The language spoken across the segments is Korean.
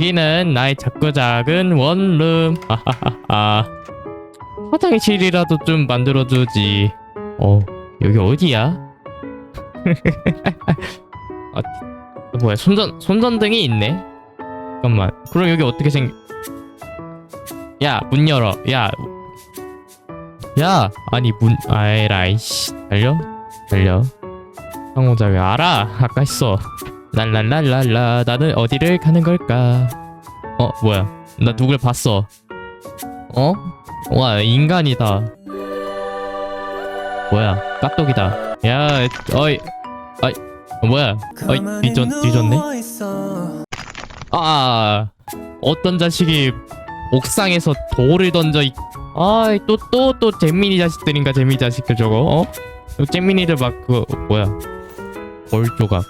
여기는 나의 작고 작은 원룸. 아하하하. 화장실이라도 좀 만들어주지. 어, 여기 어디야? 아, 뭐야, 손전, 손전등이 있네? 잠깐만. 그럼 여기 어떻게 생, 야, 문 열어. 야. 야, 아니, 문, 아이라이, 씨. 달려? 달려. 상호작용 알아. 아까 했어. 랄랄랄랄라. 나는 어디를 가는 걸까? 어, 뭐야. 나 누굴 봤어. 어? 와, 인간이다. 뭐야, 까똑이다. 야, 어이, 어이, 어, 뭐야? 어이, 뒤졌, 뒤졌네? 아, 어떤 자식이 옥상에서 돌을 던져, 이- 아, 또, 또, 또, 잼민이 자식들인가, 잼민이 자식들 저거, 어? 또 잼민이들 막, 그, 뭐야. 돌 조각.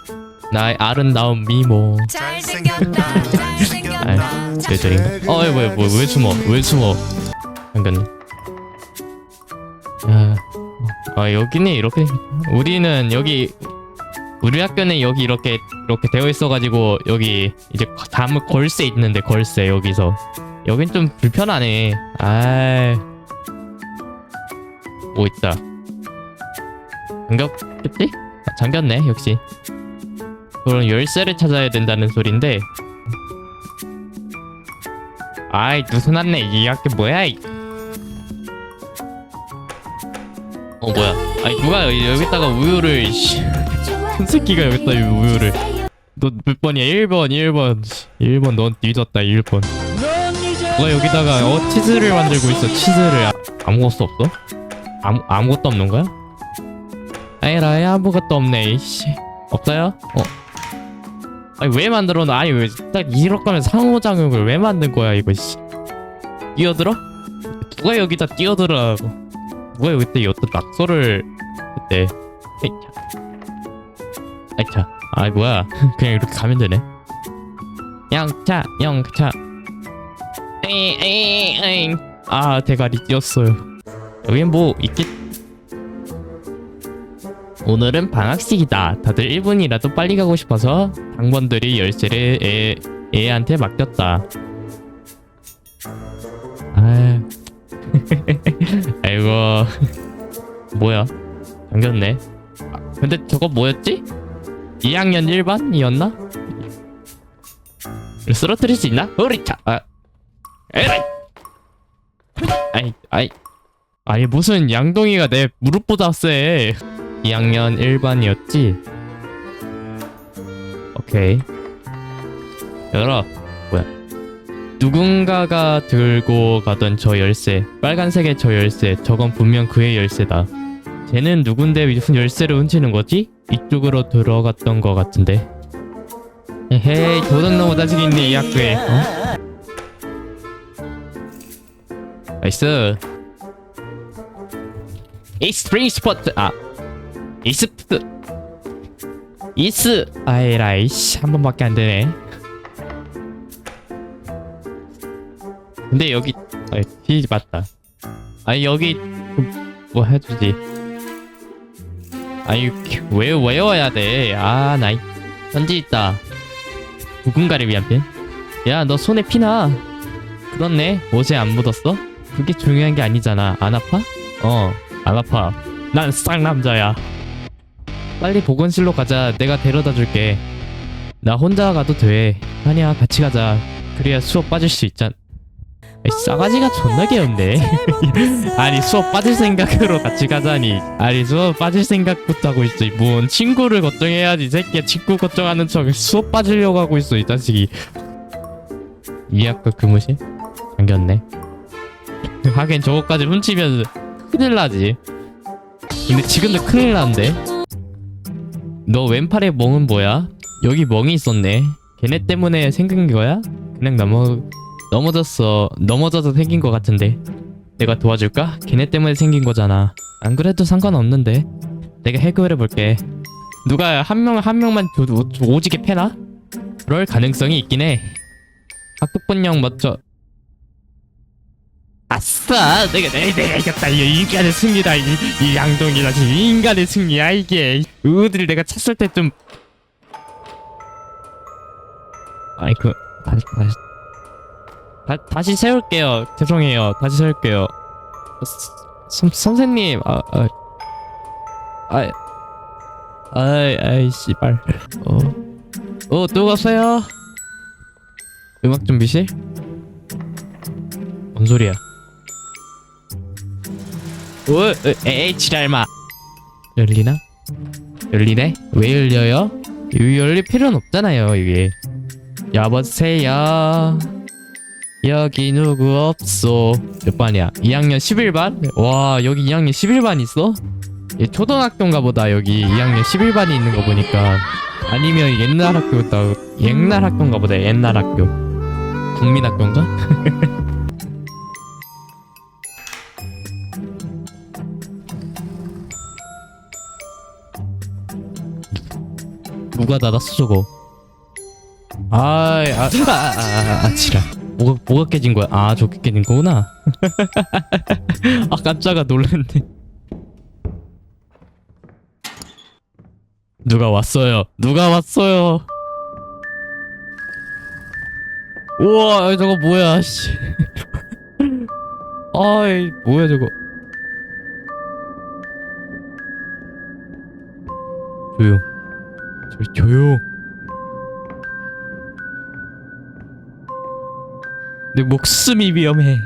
나의 아름다운 미모. 잘생겼다 잘생겼다 내 절인가? 어, 뭐야, 뭐야, 왜 숨어? 왜 숨어? 잠깐. 야, 아, 여기는 이렇게, 우리는 여기, 우리 학교는 여기 이렇게, 이렇게 되어 있어가지고, 여기, 이제, 다음 걸쇠 있는데, 걸쇠, 여기서. 여긴 좀 불편하네. 아이. 뭐 있다. 잠겼겠지? 아, 잠겼네, 역시. 그럼 열쇠를 찾아야 된다는 소린데, 아이 누수 났네 이 학교 뭐야 이. 어 뭐야 아니 누가 여기- 여기다가 우유를 씨. 큰 새끼가 여기다 이 우유를 너 몇 번이야 1번 1번 1번 넌 뒤졌다 1번 누가 여기다가 어 치즈를 만들고 있어 치즈를 아, 아무것도 없어? 아무, 아무것도 없는 거야? 아이라이 아무것도 없네 이씨 없어요? 어 아니 왜 만들어? 놔? 아니 왜 딱 이럴 거면 상호작용을 왜 만든 거야 이거 씨. 뛰어들어? 누가 여기다 뛰어들어라고. 누가 여기다 어떤 낙서를 그때 에이차. 아이차. 아이 뭐야. 그냥 이렇게 가면 되네. 영차 영차. 에이 에이 에이. 아 대가리 뛰었어요. 여긴 뭐 있겠 오늘은 방학식이다. 다들 1분이라도 빨리 가고 싶어서 당번들이 열쇠를 애, 애한테 맡겼다. 아, 아이고, 뭐야? 잠겼네. 아, 근데 저거 뭐였지? 2학년 1반이었나? 쓰러뜨릴 수 있나? 우리차. 아, 에라이. 아이, 아이, 아니 무슨 양동이가 내 무릎보다 세. 2학년 1반이었지? 오케이. 열어. 뭐야. 누군가가 들고 가던 저 열쇠. 빨간색의 저 열쇠. 저건 분명 그의 열쇠다. 쟤는 누군데 무슨 열쇠를 훔치는 거지? 이쪽으로 들어갔던 것 같은데. 헤이 도둑놈 자식이 있네 이 학교에. 어? 나이스. 익스트림 스포트 아 이스트 이스 아이라이 씨 한 번밖에 안 되네. 근데 여기 아이 티 맞다. 아니 여기 그, 뭐 해주지. 아니 왜 외워야 돼? 아 나이 편지 있다. 누군가를 위한 펜. 야 너 손에 피나. 그렇네 옷에 안 묻었어? 그게 중요한 게 아니잖아. 안 아파? 어 안 아파. 난 쌍남자야. 빨리 보건실로 가자. 내가 데려다 줄게. 나 혼자 가도 돼. 아니야, 같이 가자. 그래야 수업 빠질 수 있잖. 아이, 싸가지가 존나 귀엽네. 아니 수업 빠질 생각으로 같이 가자니. 아니 수업 빠질 생각부터 하고 있어. 뭔 친구를 걱정해야지. 이 새끼야 친구 걱정하는 척 수업 빠지려고 하고 있어 이 자식이. 이 학교 교무실? 잠겼네. 하긴 저거까지 훔치면 큰일 나지. 근데 지금도 큰일 났는데. 너 왼팔에 멍은 뭐야? 여기 멍이 있었네. 걔네 때문에 생긴 거야? 그냥 넘어 넘어졌어. 넘어져서 생긴 거 같은데. 내가 도와줄까? 걔네 때문에 생긴 거잖아. 안 그래도 상관없는데. 내가 해결해 볼게. 누가 한 명 한 명만 조, 조, 오지게 패나? 그럴 가능성이 있긴 해. 학급분명 멋져. 아싸! 내가 내가, 내가 이겼다. 이 인간의 승리다. 이, 이 양동이다. 지금 인간의 승리야 이게. 의들 내가 찼을 때 좀. 아이 그 다시 다시 다, 다시 세울게요 죄송해요 다시 세울게요 선, 선생님 아, 아, 아, 아이 아이 씨발 어어또 갔어요 음악 준비실 뭔 소리야 오 어, 에이 지랄마. 열리나? 열리네? 왜 열려요? 이 열릴 필요는 없잖아요 이게. 여보세요. 여기 누구 없소? 몇 반이야? 2학년 11반? 와 여기 2학년 11반 있어? 얘 초등학교인가 보다 여기. 2학년 11반이 있는 거 보니까. 아니면 옛날 학교다. 옛날 학교인가 보다 옛날 학교. 국민학교인가 누가 닫았어 저거? 아이 아, 아, 아, 아, 아 지랄. 뭐가 뭐가 깨진 거야? 아 저게 깨진 거구나. 아 깜짝아 놀랐네. 누가 왔어요? 누가 왔어요? 우와 저거 뭐야 씨. 아이 뭐야 저거. 조용 저 조용 내 목숨이 위험해.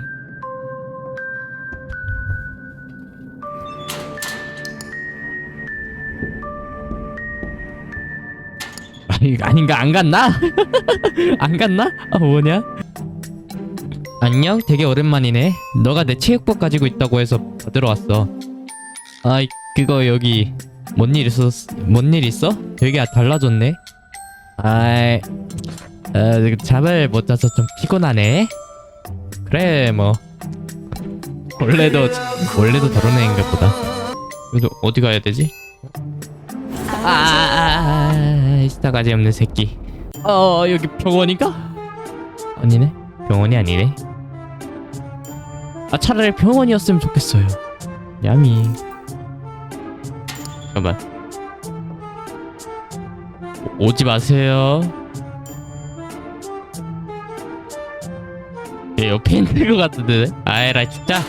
아니 아닌가 안 갔나? 안 갔나? 아 뭐냐? 안녕 되게 오랜만이네. 너가 내 체육복 가지고 있다고 해서 받으러 왔어. 아이 그거 여기 뭔 일 있었 뭔일 있어? 되게 달라졌네. 아이 어, 잠을 못 자서 좀 피곤하네. 그래 뭐 원래도 원래도 저런 애인가 보다. 그래도 어디 가야 되지? 아, 아, 아 싸가지 없는 새끼. 어 여기 병원인가? 아니네 병원이 아니네. 아 차라리 병원이었으면 좋겠어요. 야미. 잠깐만. 오- 오지 마세요. 얘 옆에 있는 것 같은데 아이라 진짜.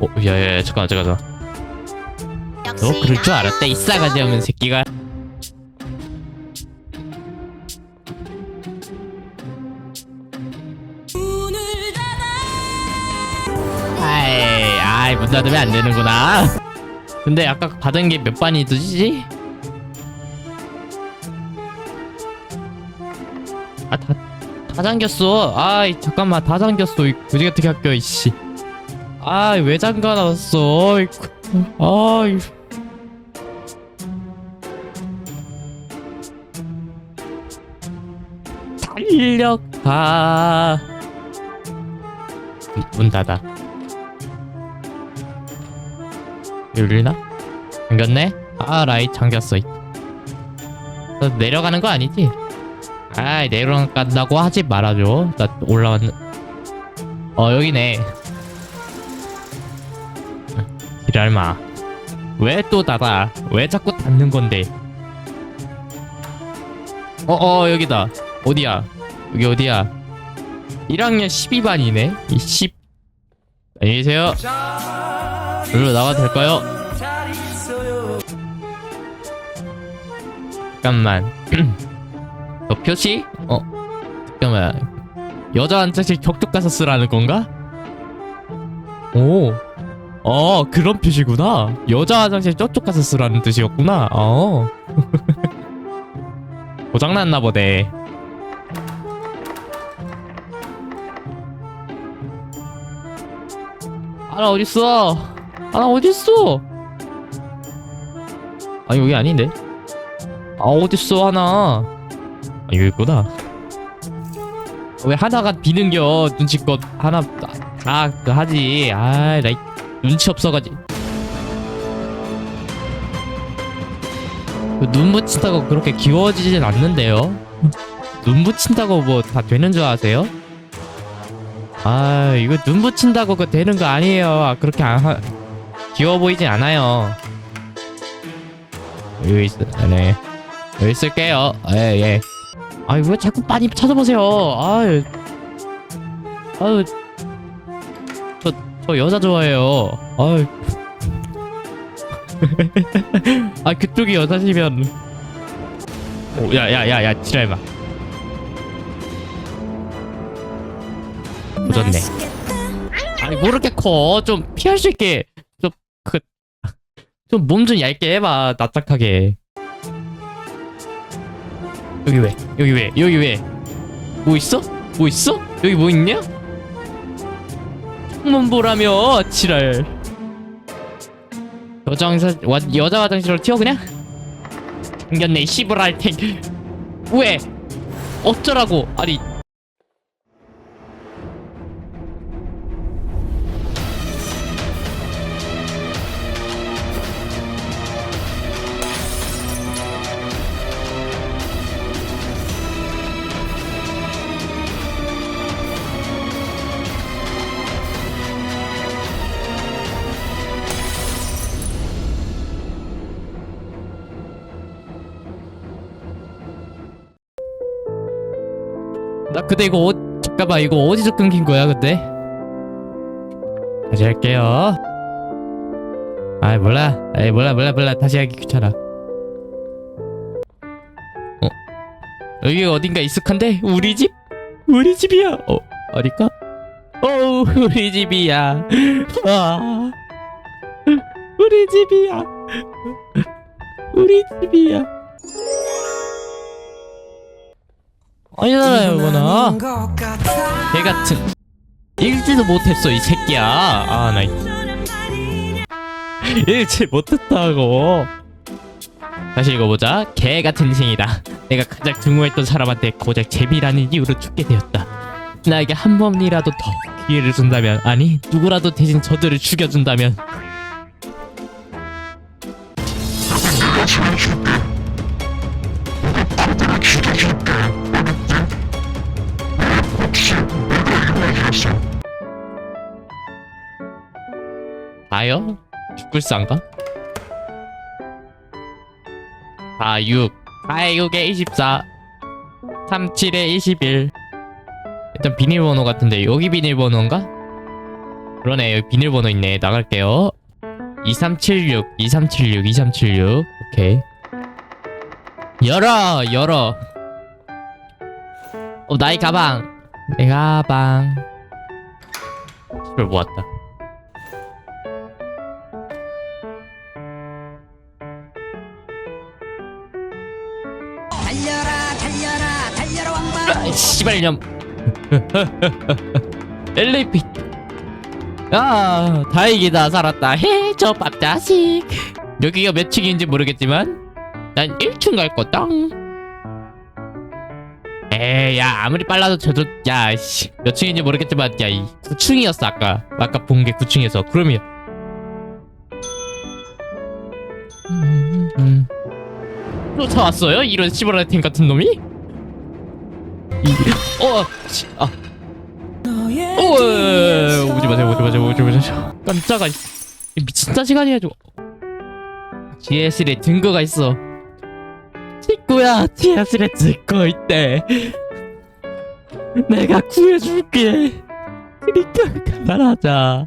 어 야야야 잠깐만 잠깐만 너 역시 그럴 줄 알았다 이 싸가지 없는 새끼가 아이 문 닫으면 안 되는구나. 근데 아까 받은 게 몇 반이 드지? 아다 다 잠겼어. 아이 잠깐만 다 잠겼어. 이 굳이 어떻게 학교 이씨. 아이 왜 잠가 놨어? 아이 아이. 달려가. 문 닫아 열리나? 잠겼네? 아 라이 잠겼어. 너 내려가는 거 아니지? 아이 내려간다고 하지 말아줘. 나 올라왔는 어 여기네. 지랄마. 왜 또 닫아? 왜 자꾸 닫는 건데? 어어 여기다. 어디야? 여기 어디야? 1학년 12반이네? 이 10. 안녕히 계세요 일로 나가도 될까요? 잠깐만 너 표시? 어 잠깐만 여자 한자씩 격쪽 가서 쓰라는 건가? 오 어, 그런 표시구나. 여자 화장실 저쪽 가서 쓰라는 뜻이었구나. 어. 고장났나 보네. 하나 어딨어? 하나 어딨어? 아, 여기 아닌데? 아, 어딨어, 하나? 아, 여기 있구나. 왜 하나가 비는겨? 눈치껏 하나 다, 그 하지. 아, 나이 눈치 없어가지고 그눈 붙인다고 그렇게 귀여워지진 않는데요 눈 붙인다고 뭐 다 되는 줄 아세요? 아 이거 눈 붙인다고 그 되는 거 아니에요 아, 그렇게 안 하... 귀여워 보이진 않아요. 여기 있어 네. 여기 있을게요. 예 예. 아이 왜 자꾸 많이 찾아보세요? 아유. 아유. 저, 저 여자 좋아해요. 아유. 아 그쪽이 여자시면. 야야 야 야 지랄마. 보졌네. 아니 뭐 이렇게 커? 좀 피할 수 있게. 좀 그 좀 몸 좀 얇게 해봐 납작하게. 여기 왜? 여기 왜? 여기 왜? 뭐 있어? 뭐 있어? 여기 뭐 있냐? 창문 보라며 지랄. 여자 화장실 와- 여자 화장실로 튀어 그냥? 생겼네 씨부랄 탱 왜? 어쩌라고? 아니 나 근데 이거 어, 잠깐만 이거 어디서 끊긴 거야 근데? 다시 할게요. 아이 몰라, 아이 몰라 몰라 몰라 다시 하기 귀찮아. 어 여기 어딘가 익숙한데 우리 집? 우리 집이야. 어 어디까? 어 우리 집이야. 아 우리 집이야. 우리 집이야. 아니잖아요 이거나. 개 같은. 읽지도 못했어 이 새끼야. 아나 읽지 못했다고. 다시 읽어보자. 개 같은 인생이다. 내가 가장 증오했던 사람한테 고작 재미라는 이유로 죽게 되었다. 나에게 한 번이라도 더 기회를 준다면 아니 누구라도 대신 저들을 죽여준다면 다요? 죽을상가? 4, 6 4에 6에 24 3, 7에 21 일단 비밀번호 같은데 여기 비밀번호인가? 그러네 여기 비밀번호 있네. 나갈게요. 2376 2376 2376 오케이. 열어 열어. 어 나의 가방. 내 가방. 집을 모았다 씨발년 엘리피. 아 다행이다. 살았다. 해저밥 자식. 여기가 몇 층인지 모르겠지만 난 1층 갈 거다 에야 아무리 빨라도 저도 야몇 층인지 모르겠지만 야이 9층이었어 아까. 아까 본 게 9층에서. 그러면 음, 음. 쫓아왔어요? 이런 시버라템 같은 놈이 이- 어, 씨, 아, 오, 오지 마세요, 오지 마세요, 오지 마세요. 깜짝아, 이 미친 자식 아니야, 저거. GS에 증거가 있어. 친구야, GS에 증거 있대. 내가 구해줄게. 그니까 그만하자.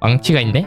왕치가 있네?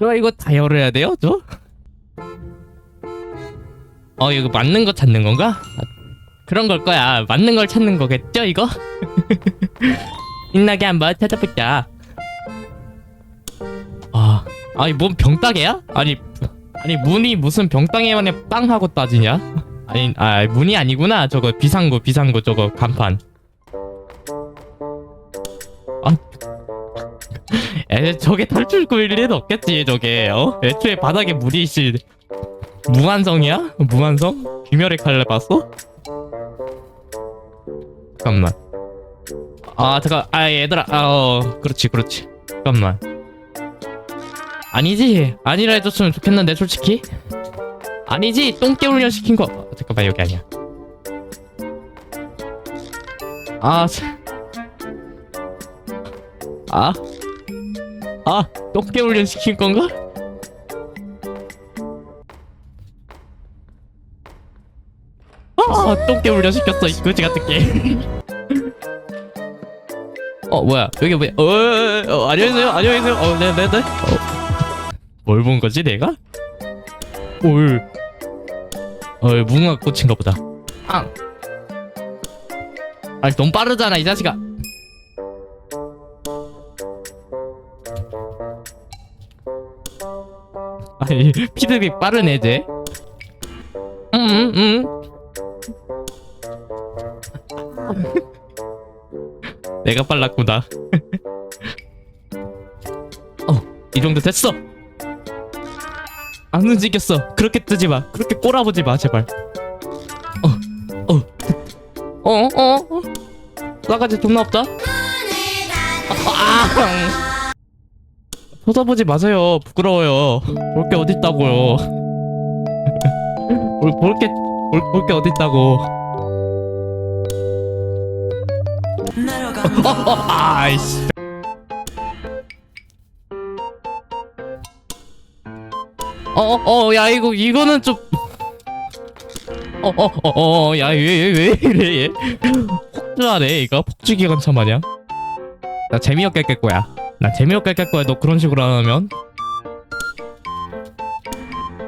저 이거 다 열어야 돼요 저? 어 이거 맞는 거 찾는 건가? 아, 그런 걸 거야 맞는 걸 찾는 거겠죠 이거? 신나게 한번 찾아보자 아 아니 뭔 병따개야? 아니 아니 문이 무슨 병따개만에 빵 하고 따지냐? 아니 아 문이 아니구나 저거 비상구 비상구 저거 간판 아 에 저게 탈출구일 리는 없겠지 저게 어? 애초에 바닥에 물이 있을 무한성이야? 무한성? 귀멸의 칼날 봤어? 잠깐만 아 잠깐 아 얘들아 아, 어 그렇지 그렇지 잠깐만 아니지 아니라 해줬으면 좋겠는데 솔직히 아니지 똥개훈련 시킨 거 어, 잠깐만 여기 아니야 아 참. 아 아, 똥개 훈련 시킨 건가? 아, 똥개 훈련 시켰어, 이 거지 같은 게. 어, 뭐야, 여기 뭐야? 어, 어, 어, 안녕히 계세요, 안녕히 계세요. 어, 네, 네, 네. 어. 뭘본 거지, 내가? 올. 어, 무궁화 꽃인가 보다. 아. 아, 너무 빠르잖아, 이 자식아. 피드백 빠르네 쟤. 음, 음. 내가 빨랐구나. 어, 이 정도 됐어. 안 움직였어. 그렇게 뜨지 마. 그렇게 꼬라보지 마, 제발. 어, 어, 어, 어, 어. 싸가지 존나 없다. 아, 쳐다보지 마세요. 부끄러워요. 볼 게 어딨다고요. 볼, 볼 게, 볼, 볼 게 어딨다고. 어, 어, 아이씨. 어, 어, 야, 이거, 이거는 좀. 어, 어, 어, 어, 야, 왜, 왜, 왜 이래, 얘. 폭주하네, 이거. 폭주기관차 마냥. 나 재미없게 깰 거야. 나 재미없게 깰 거야. 너 그런 식으로 안 하면.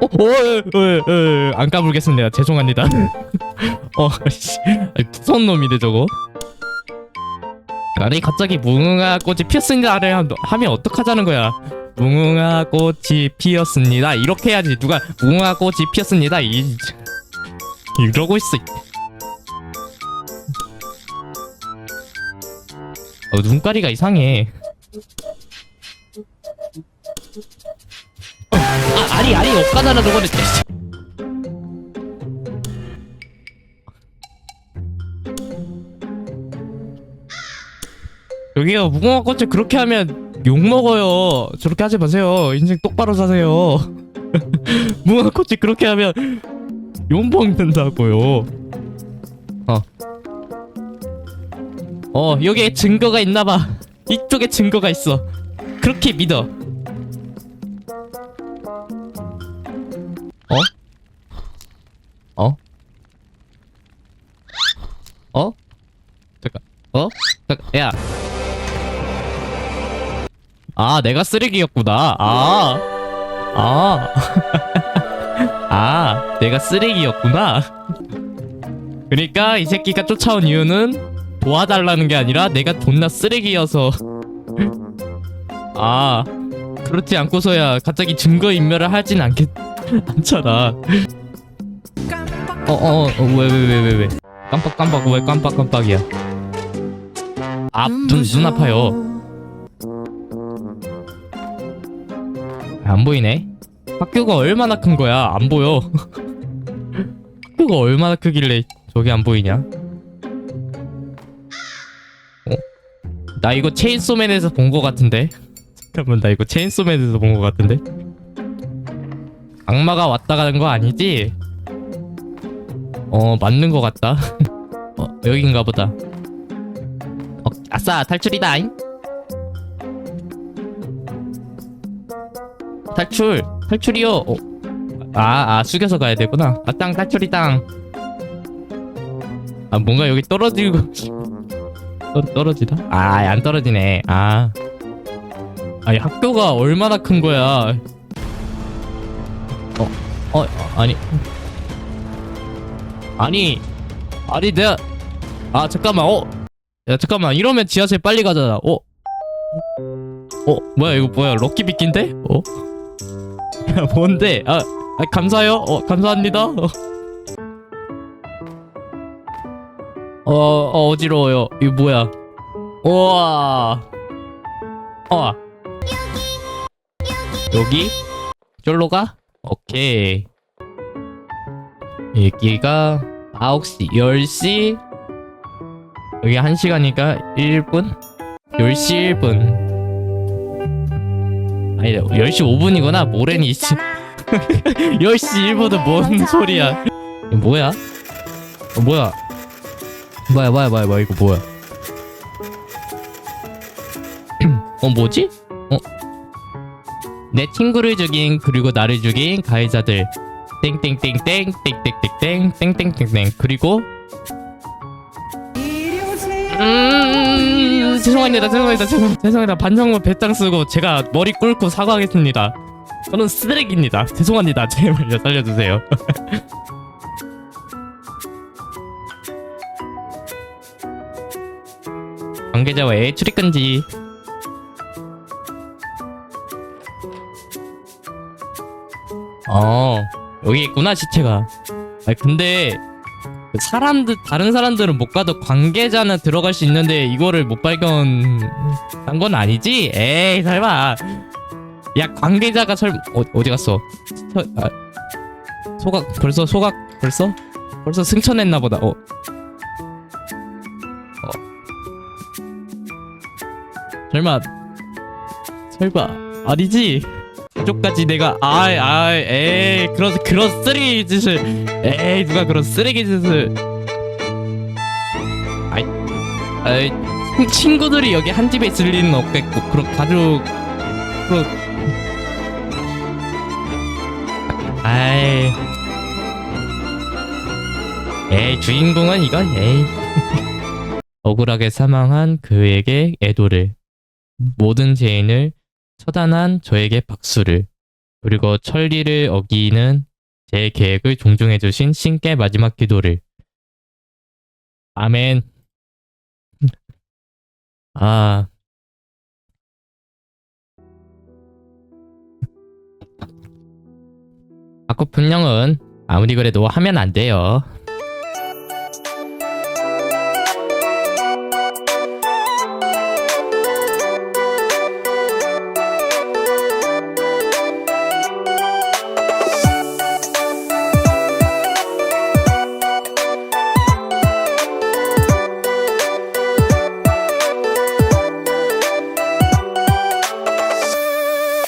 어, 어, 어, 어, 어, 안 까불겠습니다. 죄송합니다. 어, 씨, 무서운 놈이네 저거. 아니 갑자기 무궁화 꽃이 피었습니다를 함- 하면 어떡하자는 거야? 무궁화 꽃이 피었습니다. 이렇게 해야지. 누가 무궁화 꽃이 피었습니다. 이 이러고 있어. 어, 눈가리가 이상해. 어, 아, 아니 아니 없가잖아 저거는. 여기요 무궁화 꽃을 그렇게 하면 욕 먹어요. 저렇게 하지 마세요. 인생 똑바로 사세요. 무궁화 꽃이 그렇게 하면 욕 먹는다고요. 어. 어 여기에 증거가 있나봐. 이쪽에 증거가 있어. 그렇게 믿어. 어? 어? 어? 잠깐. 어? 잠깐. 야. 아, 내가 쓰레기였구나. 아. 아. 아, 내가 쓰레기였구나. 그러니까 이 새끼가 쫓아온 이유는 도와달라는 게 아니라 내가 존나 쓰레기여서. 아. 그렇지 않고서야 갑자기 증거 인멸을 하진 않겠 않잖아. 어, 어, 어, 왜, 왜, 왜, 왜, 왜. 깜빡, 깜빡, 왜 깜빡, 깜빡이야. 아, 눈, 눈 아파요. 안 보이네. 학교가 얼마나 큰 거야? 안 보여. 학교가 얼마나 크길래 저게 안 보이냐? 나 이거 체인소맨에서 본 거 같은데. 잠깐만, 나 이거 체인소맨에서 본 거 같은데. 악마가 왔다 가는 거 아니지? 어, 맞는 거 같다. 어, 여긴가 보다. 어, 아싸, 탈출이다. 탈출 탈출이요 어. 아, 아 숙여서 가야 되구나 아땅 탈출이 땅 아 뭔가 여기 떨어지고 떨, 떨어지다 아 안 떨어지네. 아. 아니 학교가 얼마나 큰 거야? 어, 어 아니. 아니 아니 내가 아 잠깐만 어 야 잠깐만. 이러면 지하철 빨리 가잖아 어? 어, 뭐야 이거 뭐야? 럭키 비킨데? 어? 야 뭔데? 아, 아 감사해요. 어 감사합니다. 어, 어, 어 어지러워요. 이거 뭐야? 우와. 어. 여기 쫄로 가? 오케이 여기가 9시 10시 여기 1시간이니까 1분 10시 1분 아니다 10시 5분이구나 모레니 씨 10시 1분은 뭔 소리야 이거 뭐야? 어, 뭐야 뭐야 뭐야 뭐야 뭐야 이거 뭐야? 어 뭐지? 어? 내 친구를 죽인 그리고 나를 죽인 가해자들. 땡땡땡땡 땡땡땡땡 땡땡땡땡. 그리고 음 죄송합니다 죄송합니다 죄송, 죄송합니다. 반성문 배짱 쓰고 제가 머리 꿇고 사과하겠습니다. 저는 쓰레기입니다. 죄송합니다. 제발요 살려주세요 관계자와의 출입 금지 어 여기 있구나 시체가 아 근데 사람들 다른 사람들은 못 가도 관계자는 들어갈 수 있는데 이거를 못 발견한 건 아니지? 에이 설마 야 관계자가 설 어, 어디 갔어? 서, 아, 소각 벌써 소각 벌써 벌써 승천했나 보다 어. 설마 설마 아니지? 가족까지 내가 아이 아이 에이 그런 그런 쓰레기 짓을 에이 누가 그런 쓰레기 짓을. 아이 아이 친- 친구들이 여기 한 집에 있을 리는 없겠고 그런 가족 그런 아이. 에이 주인공은 이거 에이. 억울하게 사망한 그에게 애도를 모든 죄인을 처단한 저에게 박수를 그리고 천리를 어기는 제 계획을 존중해 주신 신께 마지막 기도를. 아멘. 아. 아쿠 분명은 아무리 그래도 하면 안 돼요